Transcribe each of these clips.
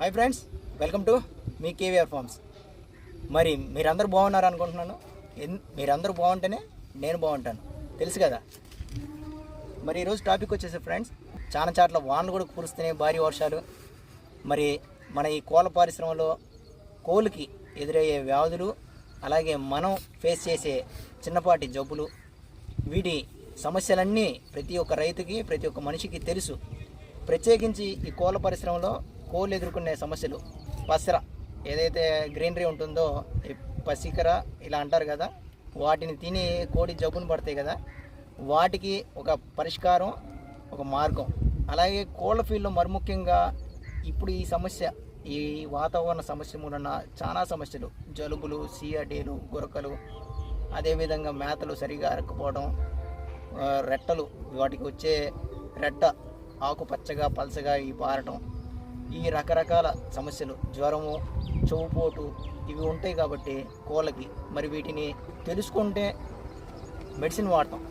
Hi friends welcome to మీ KVR farms. మరి మీరందరూ బాగున్నారు అనుకుంటున్నాను. ఎన్- మీరందరూ బాగుంటేనే నేను బాగుంటాను. తెలుసు కదా? మరి ఈరోజు టాపిక్ వచ్చేసి ఫ్రెండ్స్ చాలా చాట్ల వానలు కూడా కురుస్తున్నాయి భారీ వర్షాలు. మరి మన ఈ కోళ్ళ పరిశ్రమలో కోళ్ళకి ఎదురయ్యే వ్యాధులు అలాగే మనం ఫేస్ చేసే చిన్నపాటి జబ్బులు వీటి సమస్యలన్నీ ప్రతి ఒక్క రైతుకి ప్రతి ఒక్క మనిషికి తెలుసు. ప్రత్యేకించి ఈ కోళ్ళ పరిశ్రమలో కోళ్ళు ఎదుర్కొనే సమస్యలు. పసర ఏదైతే గ్రీనరీ ఉంటుందో ఈ పసికర ఇలా అంటారు కదా వాటిని తిని కోడి జబ్బును పడతాయి కదా వాటికి ఒక పరిష్కారం ఒక మార్గం. అలాగే కోళ్ళ ఫీల్డ్లో మరి ముఖ్యంగా ఇప్పుడు ఈ సమస్య ఈ వాతావరణ సమస్య మూలన చాలా సమస్యలు. జలుబులు సిఆర్డీలు గురకలు అదేవిధంగా మేతలు సరిగా అరకపోవడం రెట్టలు వాటికి వచ్చే రెట్ట ఆకుపచ్చగా పలసగా ఈ పారటం. ఈ రకరకాల సమస్యలు జ్వరము చెవుపోటు ఇవి ఉంటాయి కాబట్టి కోళ్ళకి. మరి వీటిని తెలుసుకుంటే మెడిసిన్ వాడతాం.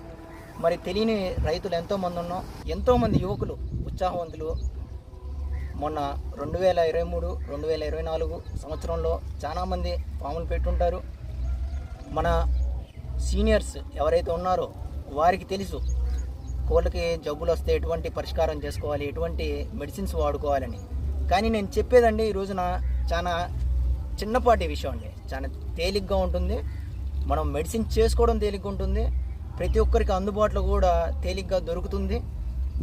మరి తెలియని రైతులు ఎంతోమంది ఉన్నాం. ఎంతోమంది యువకులు ఉత్సాహవంతులు. మొన్న రెండు వేల ఇరవై మూడు రెండు వేల ఇరవై నాలుగు సంవత్సరంలో చాలామంది పాములు పెట్టుంటారు. మన సీనియర్స్ ఎవరైతే ఉన్నారో వారికి తెలుసు కోళ్ళకి జబ్బులు వస్తే ఎటువంటి పరిష్కారం చేసుకోవాలి ఎటువంటి మెడిసిన్స్ వాడుకోవాలని. కానీ నేను చెప్పేదండి ఈ రోజున చాలా చిన్నపాటి విషయం అండి. చాలా తేలిగ్గా ఉంటుంది. మనం మెడిసిన్ చేసుకోవడం తేలిగ్గా ఉంటుంది. ప్రతి ఒక్కరికి అందుబాటులో కూడా తేలిగ్గా దొరుకుతుంది.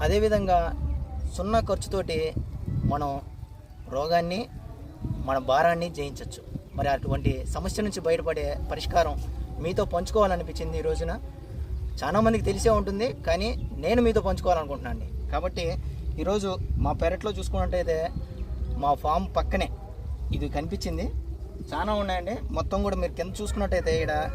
అదేవిధంగా సున్నా ఖర్చుతోటి మనం రోగాన్ని మన భారాన్ని జయించవచ్చు మరి అటువంటి సమస్య నుంచి బయటపడే పరిష్కారం మీతో పంచుకోవాలనిపించింది ఈ రోజున. చాలామందికి తెలిసే ఉంటుంది కానీ నేను మీతో పంచుకోవాలనుకుంటున్నాను అండి కాబట్టి ఈరోజు మా పెరట్లో చూసుకున్నట్టయితే మా ఫామ్ పక్కనే. ఇది కనిపించింది. చాలా ఉన్నాయండి. మొత్తం కూడా మీరు కింద చూసుకున్నట్టయితే ఇక్కడ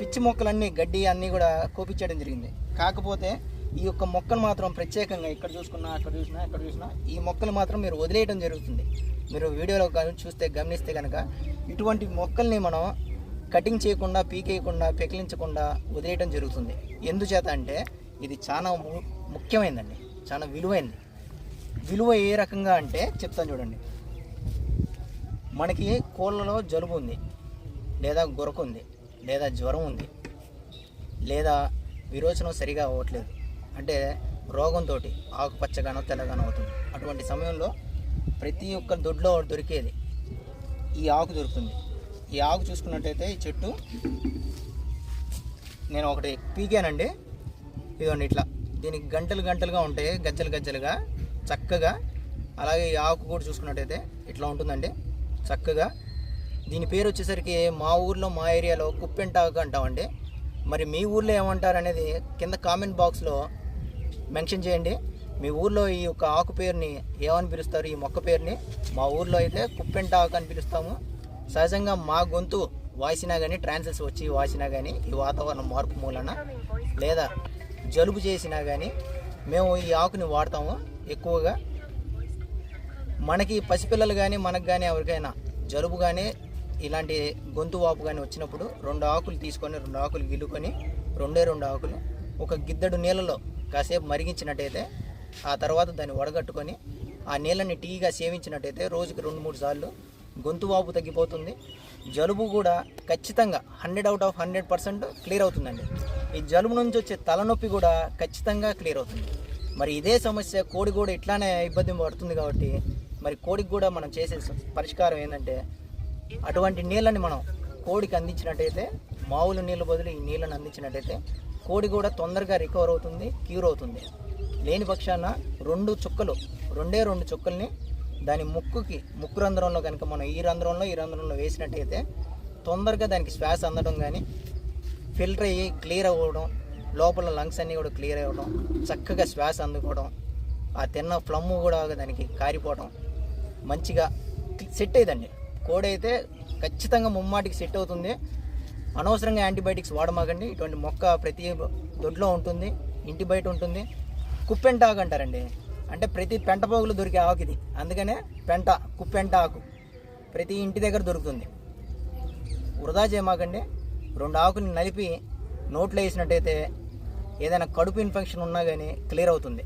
పిచ్చి మొక్కలన్నీ గడ్డి అన్నీ కూడా కోపించడం జరిగింది. కాకపోతే ఈ యొక్క మొక్కలు మాత్రం ప్రత్యేకంగా ఇక్కడ చూసుకున్నా అక్కడ చూసినా ఇక్కడ చూసినా ఈ మొక్కలు మాత్రం మీరు వదిలేయడం జరుగుతుంది. మీరు వీడియోలో కానీ చూస్తే గమనిస్తే కనుక ఇటువంటి మొక్కల్ని మనం కటింగ్ చేయకుండా పీకేయకుండా పెకిలించకుండా వదిలేయడం జరుగుతుంది. ఎందుచేత అంటే ఇది చాలా ము- ముఖ్యమైనదండి చాలా విలువైంది. విలువ ఏ రకంగా అంటే చెప్తాను చూడండి. మనకి కోళ్ళలో జలుబు ఉంది లేదా గొరకు ఉంది లేదా జ్వరం ఉంది లేదా విరోచనం సరిగా అవ్వట్లేదు. అంటే రోగంతో ఆకుపచ్చగానో తెల్లగానో అవుతుంది. అటువంటి సమయంలో ప్రతి ఒక్క దొడ్లో దొరికేది ఈ ఆకు దొరుకుతుంది. ఈ ఆకు చూసుకున్నట్టయితే ఈ చెట్టు నేను ఒకటి పీకానండి. ఇదిగోండి ఇట్లా. దీనికి గంటలు గంటలుగా ఉంటాయి గజ్జలు గజ్జలుగా. చక్కగా అలాగే ఈ ఆకు కూడా చూసుకున్నట్టయితే ఇట్లా ఉంటుందండి. చక్కగా దీని పేరు వచ్చేసరికి మా ఊర్లో మా ఏరియాలో కుప్పెంటాకు అంటామండి. మరి మీ ఊర్లో ఏమంటారు అనేది కింద కామెంట్ బాక్స్లో మెన్షన్ చేయండి. మీ ఊర్లో ఈ యొక్క ఆకు పేరుని ఏమని పిలుస్తారు? ఈ మొక్క పేరుని మా ఊర్లో అయితే కుప్పెంటాకు అని పిలుస్తాము. సహజంగా మా గొంతు వాసినా కానీ ట్రాన్సెస్ వచ్చి వాసినా కానీ ఈ వాతావరణ మార్పు మూలన లేదా జలుబు చేసినా కానీ మేము ఈ ఆకుని వాడతాము. ఎక్కువగా. మనకి పసిపిల్లలు కానీ మనకు కానీ ఎవరికైనా జలుబు కానీ ఇలాంటి గొంతు వాపు కానీ వచ్చినప్పుడు రెండు ఆకులు తీసుకొని రెండు ఆకులు గిల్లుకొని రెండే రెండు ఆకులు ఒక గిద్దడు నీళ్ళలో కాసేపు మరిగించినట్టయితే ఆ తర్వాత దాన్ని వడగట్టుకొని ఆ నీళ్ళని టీగా సేవించినట్టయితే రోజుకి రెండు మూడు సార్లు గొంతు వాపు తగ్గిపోతుంది. జలుబు కూడా ఖచ్చితంగా hundred out of hundred percent clear అవుతుందండి. ఈ జలుబు నుంచి వచ్చే తలనొప్పి కూడా ఖచ్చితంగా క్లియర్ అవుతుంది. మరి ఇదే సమస్య కోడి కూడా ఇట్లానే ఇబ్బంది పడుతుంది కాబట్టి మరి కోడికి కూడా మనం చేసే పరిష్కారం ఏంటంటే అటువంటి నీళ్ళని మనం కోడికి అందించినట్టయితే మామూలు నీళ్ళ బదులు ఈ నీళ్ళని అందించినట్టయితే కోడి కూడా తొందరగా రికవర్ అవుతుంది క్యూర్ అవుతుంది. లేని పక్షాన రెండు చుక్కలు రెండే రెండు చుక్కల్ని దాని ముక్కుకి ముక్కు రంధ్రంలో కనుక మనం ఈ రంధ్రంలో ఈ రంధ్రంలో వేసినట్టయితే తొందరగా దానికి శ్వాస అందడం కానీ ఫిల్టర్ అయ్యి క్లియర్ అవ్వడం లోపల లంగ్స్ అన్నీ కూడా క్లియర్ అవ్వడం చక్కగా శ్వాస అందుకోవడం ఆ తిన్న ఫ్లమ్ కూడా దానికి కారిపోవడం మంచిగా సెట్ అయ్యిందండి కోడి అయితే ఖచ్చితంగా ముమ్మాటికి సెట్ అవుతుంది. అనవసరంగా యాంటీబయాటిక్స్ వాడమాకండి. ఇటువంటి మొక్క ప్రతి దొడ్లో ఉంటుంది ఇంటి బయట ఉంటుంది. కుప్పెంట ఆకు అంటారండి. అంటే ప్రతి పెంటపోగులు దొరికే ఆకు ఇది. అందుకనే పెంట కుప్పెంట ఆకు ప్రతి ఇంటి దగ్గర దొరుకుతుంది. వృధా చేయమాకండి. రెండు ఆకుని నలిపి నోట్లో వేసినట్టయితే ఏదైనా కడుపు ఇన్ఫెక్షన్ ఉన్నా కానీ క్లియర్ అవుతుంది.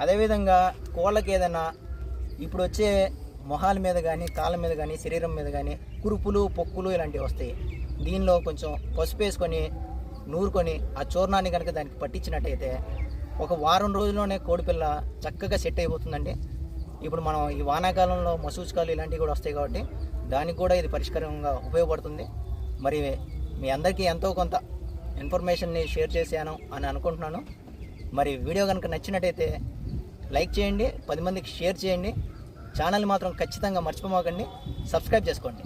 అదేవిధంగా కోళ్ళకి ఏదైనా ఇప్పుడు వచ్చే మొహాల మీద కానీ కాళ్ళ మీద కానీ శరీరం మీద కానీ కురుపులు పొక్కులు ఇలాంటివి వస్తాయి. దీనిలో కొంచెం పసుపు వేసుకొని నూరుకొని ఆ చూర్ణాన్ని కనుక దానికి పట్టించినట్టయితే ఒక వారం రోజుల్లోనే కోడిపిల్ల చక్కగా సెట్ అయిపోతుందండి. ఇప్పుడు మనం ఈ వానాకాలంలో మసూచికాలు ఇలాంటివి కూడా వస్తాయి కాబట్టి దానికి కూడా ఇది పరిష్కారంగా ఉపయోగపడుతుంది. మరి మీ అందరికీ ఎంతో కొంత ఇన్ఫర్మేషన్ని షేర్ చేశాను అని అనుకుంటున్నాను. మరి వీడియో కనుక నచ్చినట్టయితే లైక్ చేయండి పది మందికి షేర్ చేయండి. ఛానల్ మాత్రం ఖచ్చితంగా మర్చిపోమాకండి. సబ్స్క్రైబ్ చేసుకోండి.